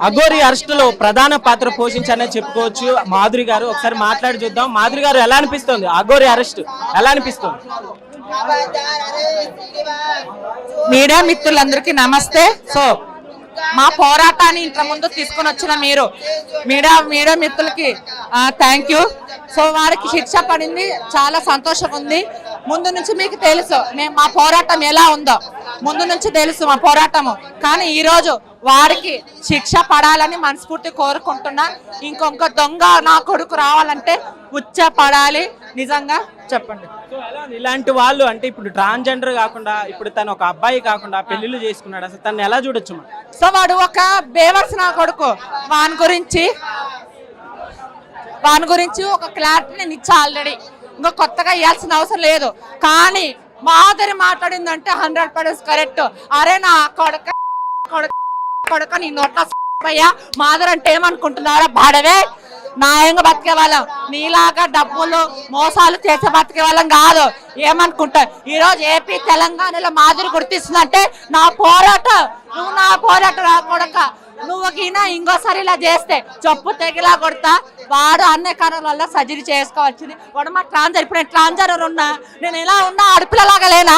అఘోరి అరెస్ట్లో ప్రధాన పాత్ర పోషించారని చెప్పుకోవచ్చు. మాధురి గారు ఒకసారి మాట్లాడి చూద్దాం. మాధురి గారు ఎలా అనిపిస్తుంది? అఘోరి అరెస్ట్ ఎలా అనిపిస్తుంది? మీడియా మిత్రులందరికీ నమస్తే. సో మా పోరాటాన్ని ఇంత ముందు తీసుకొని వచ్చిన మీరు మీడియా మీడియా మిత్రులకి థ్యాంక్ యూ సో వారికి శిక్ష పడింది చాలా సంతోషం ఉంది. ముందు నుంచి మీకు తెలుసు మేము మా పోరాటం ఎలా ఉందో. ముందు నుంచి తెలుసు మా పోరాటము. కానీ ఈరోజు వారికి శిక్ష పడాలని మనస్ఫూర్తి కోరుకుంటున్నా. ఇంకొక దొంగ నా కొడుకు రావాలంటే ఉచ్చ పడాలి నిజంగా చెప్పండి. సో ఎలా ఇలాంటి వాళ్ళు అంటే ఇప్పుడు ట్రాన్స్జెండర్ కాకుండా ఇప్పుడు తను ఒక అబ్బాయి కాకుండా పెళ్ళిళ్ళు చేసుకున్నాడు. అసలు తను ఎలా చూడొచ్చు మనం? సో వాడు ఒక బేవర్స్ నా కొడుకు. వాని గురించి వాని గురించి ఒక క్లారిటీ నేను ఇచ్చా ఆల్రెడీ. ఇంకా కొత్తగా ఇవ్వాల్సిన అవసరం లేదు. కానీ మాదిరి మాట్లాడిందంటే హండ్రెడ్ పర్సెంట్ కరెక్ట్. అరే నా కొడక కొడక కొడక నీ నోట్ల అయ్యా మాదిరి అంటే ఏమనుకుంటున్నారా? బాడవే. న్యాయంగా బతికే వాళ్ళం నీలాగా డబ్బులు మోసాలు చేసే బతికే వాళ్ళం కాదు. ఏమనుకుంటా ఈరోజు ఏపీ తెలంగాణలో మాదిరి గుర్తిస్తుందంటే నా పోరాటం. నువ్వు నా పోరాటం రా కొడక. నువ్వు గినా ఇంకోసారి ఇలా చేస్తే చెప్పు తెగిలా కొడతా. వాడు అన్ని కారణాల వల్ల సర్జరీ చేసుకోవాల్సింది. వాడు మా ట్రాన్జర్ ఇప్పుడు నేను ట్రాన్జర్ ఉన్నా. నేను ఎలా ఉన్నా ఆడపిల్లలాగా లేనా?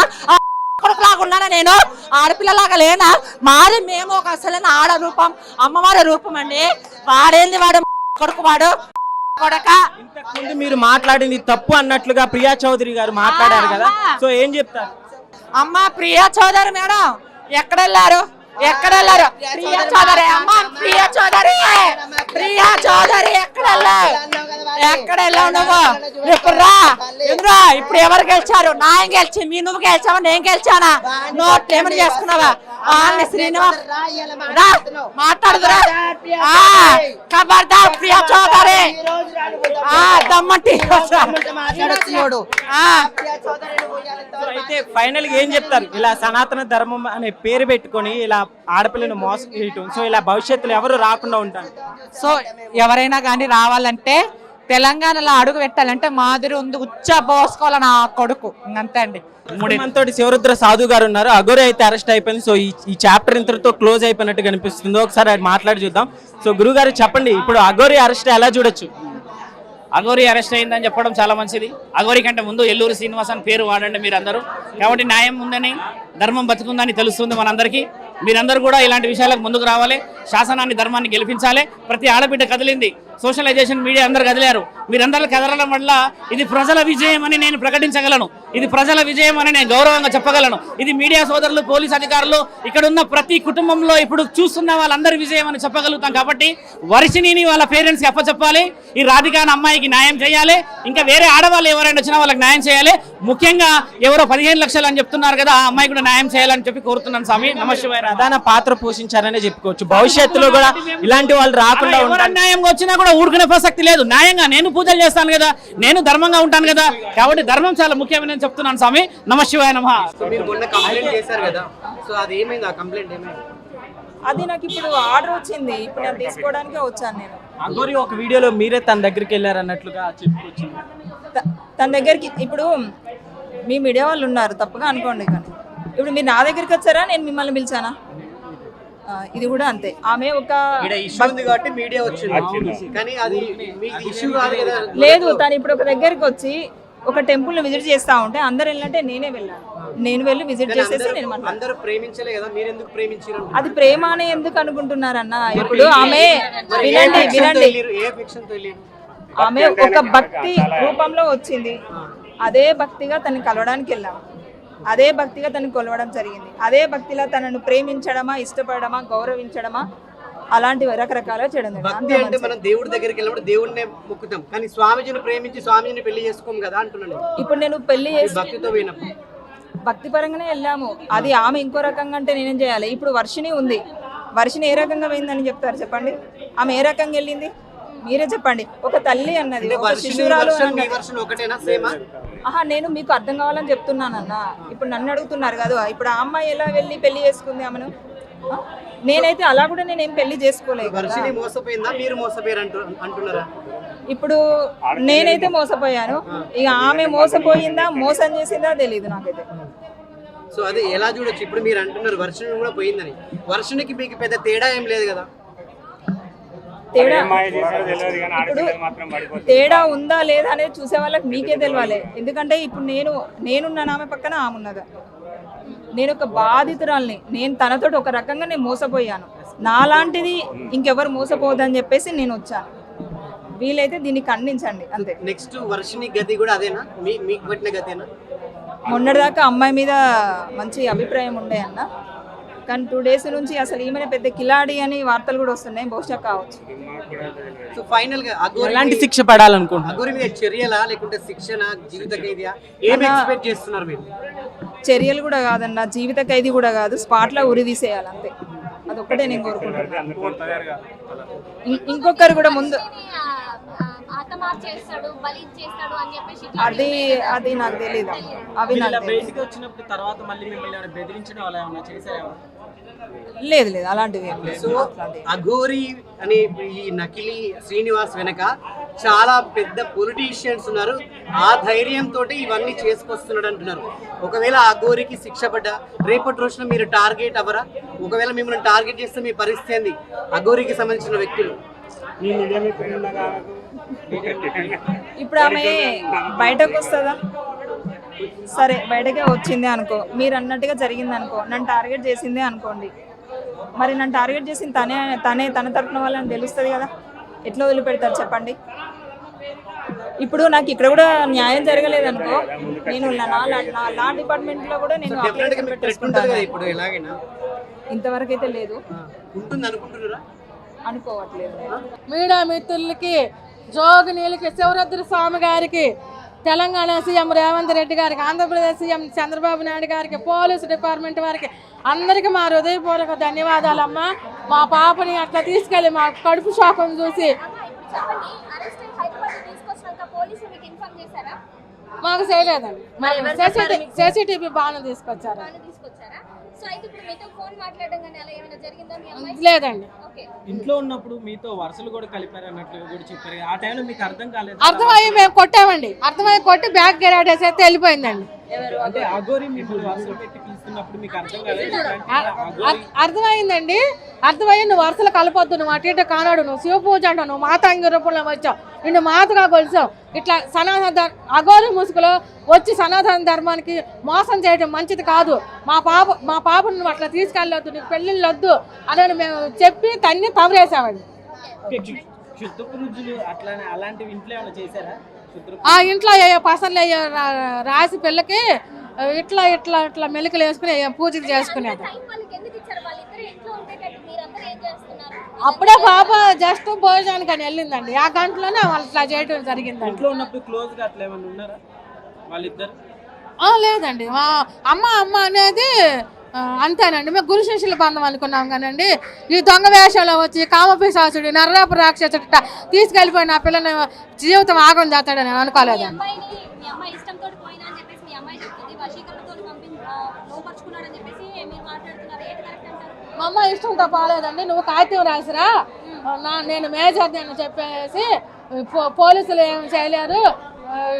కొడుకులాగా ఉన్నానా నేను? ఆడపిల్లలాగా లేనా? మాది మేము ఒక అసలైన ఆడ రూపం అమ్మవారి రూపం అండి. వాడేంది వాడు? కొడుకు వాడు కొడక. ఇంతకు ముందు మీరు మాట్లాడింది తప్పు అన్నట్లుగా ప్రియా చౌదరి గారు మాట్లాడారు కదా. సో ఏం చెప్తారు? అమ్మ ప్రియా చౌదరి మేడం ఎక్కడ వెళ్ళారు ఎక్కడ వెళ్ళారు ప్రియా చౌదరి అమ్మ ప్రియా చౌదరి ప్రియా చౌదరి ఎక్కడ వెళ్ళావు ఎక్కడ వెళ్ళావు నువ్వు? ఇప్పుడు రా. ఎందురా ఇప్పుడు ఎవరు గెలిచారు? నాయం గెలిచి మీ నువ్వు గెలిచావా? నేను గెలిచానా? నోట్లు ఏమని చేసుకున్నావా? వాళ్ళని శ్రీనివాస్ రా మాట్లాడుదురా. ఆ, ఖబర్దార్ ప్రియా చౌదరి. ఆ దమ్మంటి. మాట్లాడుతున్నాడు ఆ. సో అయితే ఫైనల్గా ఏం చెప్తారు? ఇలా సనాతన ధర్మం అనే పేరు పెట్టుకొని ఇలా ఆడపిల్లను మోసం చేయటం సో ఇలా భవిష్యత్తులో ఎవరు రాకుండా ఉంటారు? సో ఎవరైనా కానీ రావాలంటే తెలంగాణలో అడుగు పెట్టాలంటే మాదిరి ఉంది ఉచ్చ పోసుకోవాలి నా కొడుకు. ఇంకంతే అండి. మనతో శివరుద్ర సాధు గారు ఉన్నారు. అగోరి అయితే అరెస్ట్ అయిపోయింది. సో ఈ చాప్టర్ ఇంతటితో క్లోజ్ అయిపోయినట్టు కనిపిస్తుంది. ఒకసారి అది మాట్లాడి చూద్దాం. సో గురువు గారు చెప్పండి ఇప్పుడు అగోరి అరెస్ట్ ఎలా చూడొచ్చు? అఘోరి అరెస్ట్ అయిందని చెప్పడం చాలా మంచిది. అఘోరి కంటే ముందు ఎల్లూరు శ్రీనివాసన్ అని పేరు వాడండి మీరందరూ. కాబట్టి న్యాయం ఉందని ధర్మం బతుకుందని తెలుస్తుంది మనందరికీ. మీరందరూ కూడా ఇలాంటి విషయాలకు ముందుకు రావాలి. శాసనాన్ని ధర్మాన్ని గెలిపించాలి. ప్రతి ఆడబిడ్డ కదిలింది. సోషలైజేషన్ మీడియా అందరు కదిలారు. మీరందరూ కదలడం వల్ల ఇది ప్రజల విజయం అని నేను ప్రకటించగలను. ఇది ప్రజల విజయం అని నేను గౌరవంగా చెప్పగలను. ఇది మీడియా సోదరులు పోలీస్ అధికారులు ఇక్కడ ఉన్న ప్రతి కుటుంబంలో ఇప్పుడు చూస్తున్న వాళ్ళందరి విజయం అని చెప్పగలుగుతాం కాబట్టి వర్షిణిని వాళ్ళ పేరెంట్స్కి అప్పచెప్పాలి. ఈ రాధికాని అమ్మాయికి న్యాయం చేయాలి. ఇంకా వేరే ఆడవాళ్ళు ఎవరైనా వచ్చినా వాళ్ళకి న్యాయం చేయాలి. ముఖ్యంగా ఎవరో పదిహేను లక్షలు అని చెప్తున్నారు కదా ఆ అమ్మాయి కూడా న్యాయం చేయాలని చెప్పి కోరుతున్నాను స్వామి. నమశివాయ ప్రధాన పాత్ర పోషించారనే చెప్పుకోవచ్చు. భవిష్యత్తులో కూడా ఇలాంటి వాళ్ళు రాకుండా అన్యాయంగా వచ్చినా కూడా ఊరుకునే ప్రసక్తి లేదు. న్యాయంగా నేను పూజలు చేస్తాను కదా నేను ధర్మంగా ఉంటాను కదా కాబట్టి ధర్మం చాలా ముఖ్యమని నేను చెప్తున్నాను స్వామి. నమశివాయ నమ. మీరు మొన్న కంప్లైంట్ చేశారు కదా సో అది నాకు ఇప్పుడు ఆర్డర్ వచ్చింది. ఇప్పుడు నేను తీసుకోవడానికే వచ్చాను నేను. అగోరి ఒక వీడియోలో మీరే తన దగ్గరికి వెళ్ళారు అన్నట్లుగా చెప్పుకోవచ్చు. తన దగ్గరికి ఇప్పుడు మీ మీడియా వాళ్ళు ఉన్నారు తప్పుగా అనుకోండి కానీ. ఇప్పుడు మీరు నా దగ్గరికి వచ్చారా? నేను మిమ్మల్ని పిలిచానా? ఇది కూడా అంతే. ఆమె ఒక ఇక్కడ ఇష్యూ ఉంది కాబట్టి మీడియా వచ్చింది. కానీ అది మీకు ఇష్యూ కాదు కదా. లేదు తను ఇప్పుడు ఒక దగ్గరికి వచ్చి ఒక టెంపుల్ విజిట్ చేస్తా ఉంటే అందరు వెళ్ళినట్టే నేనే వెళ్ళాను. నేను వెళ్ళి విజిట్ చేసేసి అందరూ- నేను మాట్లాడాను. అందరూ ప్రేమించలే కదా మీరు ఎందుకు ప్రేమించారు అది ప్రేమ అని ఎందుకు అనుకుంటున్నారన్న? ఇప్పుడు ఆమె వినండి వినండి. ఏ ఫిక్షన్ తెలియదు ఆమె ఒక భక్తి రూపంలో వచ్చింది. అదే భక్తిగా తనని కలవడానికి వెళ్ళాం. అదే భక్తిగా తనని కొలవడం జరిగింది. అదే భక్తిలో తనను ప్రేమించడమా ఇష్టపడమా గౌరవించడమా అలాంటివి రకరకాలుగా చేయడం. భక్తి అంటే. మనం దేవుడి దగ్గరికి వెళ్ళినప్పుడు దేవుడినే మొక్కుతాం. కానీ స్వామిజీని ప్రేమించి స్వామిజీని పెళ్ళి చేసుకోం కదా అంటున్నాను ఇప్పుడు నేను పెళ్ళి చేసి భక్తితో పోయినప్పుడు. భక్తి పరంగానే వెళ్ళాము. అది ఆమె ఇంకో రకంగా అంటే నేనేం చేయాలి? ఇప్పుడు వర్షిని ఉంది. వర్షిని ఏ రకంగా పోయిందని చెప్తారు చెప్పండి? ఆమె ఏ రకంగా వెళ్ళింది? మీరే చెప్పండి. ఒక తల్లి అన్నది ఒక శిశురాలు ఆహా నేను మీకు అర్థం కావాలని చెప్తున్నానన్న. ఇప్పుడు నన్ను అడుగుతున్నారు కదా ఇప్పుడు ఆ అమ్మాయి ఎలా వెళ్ళి పెళ్ళి చేసుకుంది ఆమెను? నేనైతే అలా కూడా నేనేం పెళ్ళి చేసుకోలేదు మోసపోయిందా? మీరు అంటున్నారా? ఇప్పుడు నేనైతే మోసపోయాను. ఇక ఆమె మోసపోయిందా మోసం చేసిందా తెలియదు నాకైతే. సో అది ఎలా చూడొచ్చు? ఇప్పుడు మీరు అంటున్నారు వర్షం కూడా పోయిందని. వర్షనికి మీకు పెద్ద తేడా ఏం లేదు కదా? తేడా ఇప్పుడు తేడా ఉందా లేదా అనేది చూసే వాళ్ళకి మీకే తెలియాలి ఎందుకంటే ఇప్పుడు నేను నేనున్న ఆమె పక్కన ఆమె ఉన్నదా. నేను ఒక బాధితురాల్ని నేను తనతో ఒక రకంగా నేను మోసపోయాను. నాలాంటిది ఇంకెవరు మోసపోవద్దని చెప్పేసి నేను వచ్చాను. వీలైతే దీన్ని ఖండించండి అంతే. నెక్స్ట్ వర్షిని గతి కూడా అదేనా? మీకు పెట్టిన గతేనా? మొన్నటిదాకా అమ్మాయి మీద మంచి అభిప్రాయం ఉండే అన్న. కానీ టూ డేస్ నుంచి అసలు ఈమె పెద్ద కిలాడి అని వార్తలు కూడా వస్తున్నాయి. బహుశా కావచ్చు. సో ఫైనల్గా అగోరి ఎలాంటి శిక్ష పడాలనుకుంటున్నారు? అగోరి మీద చర్యలా లేకుంటే శిక్షణ జీవిత ఖైదీయా? ఏం ఎక్స్పెక్ట్ చేస్తున్నారు మీరు? చర్యలు కూడా కాదన్న జీవిత ఖైదీ కూడా కాదు స్పాట్లో ఉరి తీసేయాలి అంతే. అదొక్కటే నేను కోరుకుంటున్నాను. ఇంకొకరు కూడా ముందు అది అది నాకు తెలియదు అవి నాకు తెలియదు వచ్చినప్పుడు తర్వాత మళ్ళీ మిమ్మల్ని బెదిరించడం అలా ఏమైనా చేశారా? లేదు లేదు అలాంటివి ఏం లేదు. సో అట్లాంటివి అఘోరి అనే ఈ నకిలీ శ్రీనివాస్ వెనక చాలా పెద్ద పొలిటీషియన్స్ ఉన్నారు. ఆ ధైర్యంతో ఇవన్నీ చేసుకొస్తున్నాడు అంటున్నారు. ఒకవేళ ఆ అఘోరికి శిక్ష పడ్డా రేపటి రోజున మీరు టార్గెట్ అవ్వరా? ఒకవేళ మిమ్మల్ని టార్గెట్ చేస్తే మీ పరిస్థితి ఏంది? అఘోరికి సంబంధించిన వ్యక్తులు. ఇప్పుడు ఆమె బయటకు వస్తుందా? సరే బయటకే వచ్చింది అనుకో. మీరు అన్నట్టుగా జరిగింది అనుకో. నన్ను టార్గెట్ చేసిందే అనుకోండి. మరి నన్ను టార్గెట్ చేసింది తనే తనే తన తరపున వాళ్ళని తెలుస్తుంది కదా. ఎట్లా వదిలిపెడతారు చెప్పండి? ఇప్పుడు నాకు ఇక్కడ కూడా న్యాయం జరగలేదు అనుకో. నేను నా లా డిపార్ట్మెంట్లో కూడా నేను ఇంతవరకు అయితే లేదు. అనుకోవట్లేదు. మీడియా మిత్రులకి జోగినీలకి శివరుద్ర స్వామి గారికి తెలంగాణ సీఎం రేవంత్ రెడ్డి గారికి ఆంధ్రప్రదేశ్ సీఎం చంద్రబాబు నాయుడు గారికి పోలీసు డిపార్ట్మెంట్ వారికి అందరికీ మా హృదయపూర్వక ధన్యవాదాలమ్మా. మా పాపని అట్లా తీసుకెళ్ళి మా కడుపు షాకం చూసి. మీకు చేయలేదండి. సిసిటీవీ సిసిటీవీ బాగా తీసుకొచ్చారు. లేదండి. ఓకే. ఇంట్లో ఉన్నప్పుడు మీతో వరుసలు కూడా కలిపారు అన్నట్లుగా కూడా చెప్పారు. ఆ టైంలో మీకు అర్థం కాలేదు. అర్థమయ్యి మేము కొట్టామండి. అర్థమయ్యి కొట్టి బ్యాగ్ గెరాడేసేస్తే వెళ్ళిపోయిందండి. అంటే అగోరి మీకు వరుసలు పెట్టి అర్థమైందండి? అర్థమయ్యి నువ్వు వరుసలు కలపొద్దు నువ్వు అటు ఇటు కానాడు నువ్వు శివ పూజ అంటావు నువ్వు మాతాంగి రూపంలో వచ్చావు నిన్ను మాతగా కొలిచావు ఇట్లా సనాతన అఘోరి ముసుగులో వచ్చి సనాతన ధర్మానికి మోసం చేయడం మంచిది కాదు. మా పాప మా పాపను నువ్వు అట్లా తీసుకెళ్ళొద్దు నీకు పెళ్ళిళ్ళు వద్దు అని మేము చెప్పి తన్ని శుద్ధ ఆ ఇంట్లో ఏ పసర్లు రా- రాసి పిల్లకి ఇట్లా ఇట్లా ఇట్లా మెలికలు వేసుకుని పూజలు చేసుకునేది. టైం వాళ్ళకి ఎందుకు ఇచ్చారు? వాళ్ళిద్దరు ఇంట్లో ఉండేటట్టు మీరందరూ ఏం చేస్తున్నారు? అప్పుడే పాప జస్ట్ భోజనానికి అని వెళ్ళిందండి. ఆ గంటలోనే వాళ్ళు ఇట్లా చేయడం జరిగిందండి. ఇంట్లో ఉన్నప్పుడు క్లోజ్గా అట్లా ఏమైనా ఉన్నారా? వాళ్ళిద్దరు? ఆ, లేదండి. మా అమ్మ అమ్మ అనేది అంతేనండి. మేము గురు శిష్యుల బంధం అనుకున్నాం కానండి. ఈ దొంగ వేషంలో వచ్చి కామపిశాసుడు నర్రాపు రాక్షసుడు తీసుకెళ్ళిపోయిన ఆ పిల్లని జీవితం ఆగం చేస్తాడని నేను అనుకోలేదండి అమ్మాయిని మీ అమ్మాయి ఇష్టంతో పోయినా అని చెప్పేసి మీ అమ్మాయి చెప్తుంది వశీకరణతో పంపి లోపరుచుకున్నాడని చెప్పేసి మీరు మాట్లాడుతున్నారు ఏంటి కరెక్ట్ అంటారు మా అమ్మ ఇష్టంతో పోలేదండి. నువ్వు కాగితం రాసిరా? నా నేను మేజర్ అని చెప్పేసి పో- పోలీసులు ఏం చేయలేరు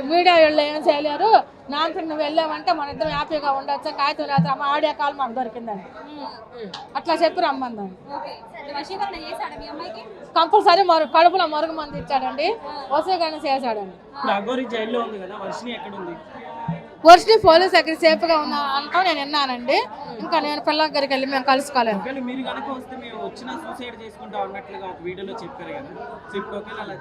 మీడియా వాళ్ళు ఏం చేయలేరు. నాతో నువ్వు వెళ్ళావంటే మన ఇద్దరం హ్యాపీగా ఉండొచ్చు. కాగితం రాసి అమ్మ ఆడియో కాల్ మాకు దొరికిందండి. అట్లా చెప్పి రమ్మందండి. ఓకే. వశీకరణ చేశాడు మీ అమ్మాయికి? కంపల్సరీ మరు కడుపులో మరుగు మంది ఇచ్చాడండి వసీకరణ చేశాడండి. ఇప్పుడు వర్షిని పోలీస్ దగ్గర సేఫ్గా ఉన్నా అంటా నేను విన్నానండి. ఇంకా నేను పిల్లల దగ్గరికి వెళ్ళి మేము కలుసుకోలేదు వస్తే వచ్చిన సూసైడ్ చేసుకుంటా వీడియోలో చెప్పారు కదా. సో ఇప్పుడు ఒకవేళ అలా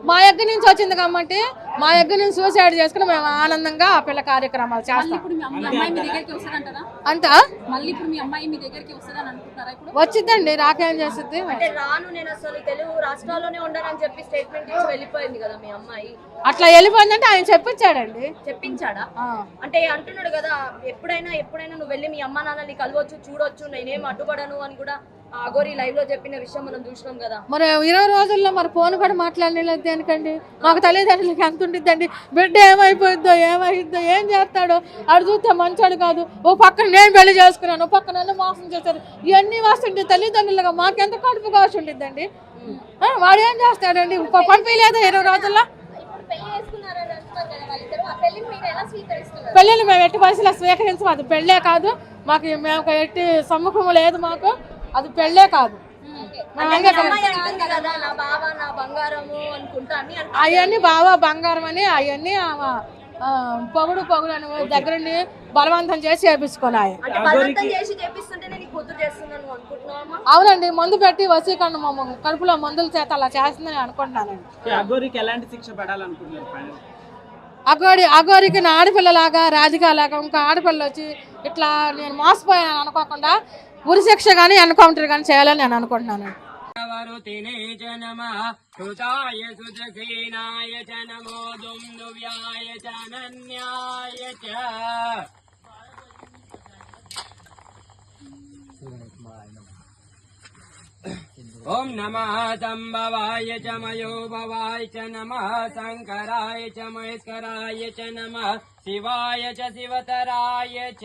మా దగ్గర నుంచి వచ్చింది కాబట్టి మా దగ్గర నుంచి సూసైడ్ చేసుకుని మేము ఆనందంగా ఆ పిల్ల కార్యక్రమాలు చేస్తాం. ఇప్పుడు మీ అమ్మాయి అమ్మాయి మీ దగ్గరికి వస్తుందంటారా అంతా? మళ్ళీ ఇప్పుడు మీ అమ్మాయి మీ దగ్గరికి వస్తుందని అనుకుంటున్నారా ఇప్పుడు? వచ్చిందండి రాకేం చేస్తుంది అంటే రాను నేను అసలు తెలుగు రాష్ట్రాల్లోనే ఉండనని చెప్పి స్టేట్మెంట్ ఇచ్చి వెళ్ళిపోయింది కదా మీ అమ్మాయి. అట్లా వెళ్ళిపోయిందంటే ఆయన చెప్పించాడండి. చెప్పించాడా? ఆ. అంటే అంటున్నాడు కదా ఎప్పుడైనా ఎప్పుడైనా నువ్వు వెళ్ళి మీ అమ్మ నాన్నని కలవచ్చు చూడొచ్చు నేనేం అడ్డుపడను అని కూడా అగోరి లైవ్లో చెప్పిన విషయం మనం చూసినాం కదా. మరి ఇరవై రోజుల్లో మరి ఫోన్ కూడా మాట్లాడలేదు దేనికండి? మాకు తల్లిదండ్రులకి ఎంత ఉండిద్దండి? బిడ్డ ఏమైపోయిద్దో ఏమైద్దో ఏం చేస్తాడో? ఆడు చూస్తే మంచోడు కాదు. ఓ పక్కన నేను పెళ్ళి చేసుకున్నాను ఓ పక్కన నన్ను మోసం చేశారు. ఇవన్నీ వస్తుంటే తల్లిదండ్రులుగా మాకెంత కడుపు కావచ్చు ఉండిద్దండి? వాడు ఏం చేస్తాడండి? పంపించలేదా ఇరవై రోజుల్లో? పెళ్ళిని మేము ఎట్టి పరిస్థితుల్లో స్వీకరించము అది పెళ్ళే కాదు. మాకు మేము ఎట్టి సమ్ముఖం లేదు మాకు. అది పెళ్ళే కాదు. అవన్నీ బావా బంగారం అని అవన్నీ ఆమె పొగుడు పొగుడు అని దగ్గరుండి బలవంతం చేసి చేపించుకోవాలి అంటే బలవంతం చేసి చేపిస్తుంటే నేను కూతురు చేస్తున్నాను అనుకుంటున్నావమ్మా అవునండి మందు పెట్టి వసీకరణ కడుపులో మందుల చేత అలా చేస్తుందని అనుకుంటున్నానండి. ఎలాంటి శిక్ష? అగోరి అగోరికి నా ఆడపిల్లలాగా రాధికలాగా ఇంకా ఆడపిల్ల వచ్చి ఇట్లా నేను మోసపోయాను అనుకోకుండా ఉరిశిక్ష కానీ ఎన్కౌంటర్ కానీ చేయాలని నేను అనుకుంటున్నాను. వరుతినే చ నమః సుజసేనాయ చ నమో దుందువ్యాయ చ అనన్యాయ చ. ఓం నమ సంభవాయ చ మయోభవాయ చ నమ శంకరాయ చ మహేశ్వరాయ చ నమ శివాయ చ శివతరాయ చ.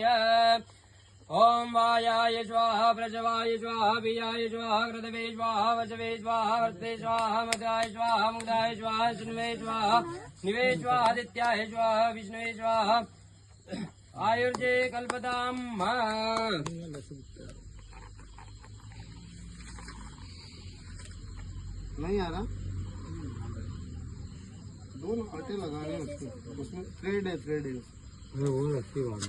ओम वायाय स्वाहा प्रजवाय स्वाहा बियाय स्वाहा कृतवे स्वाहा वचवे स्वाहा वर्ते स्वाहा मदाय स्वाहा मुदाय स्वाहा सुनवे स्वाहा निवे स्वाहा आदित्याय स्वाहा विष्णुवे स्वाहा आयुर्जे कल्पताम नहीं आ रहा? दोनों पटे पट्टे लगाने उसमें उसमें थ्रेड है थ्रेड है। वो रखी बात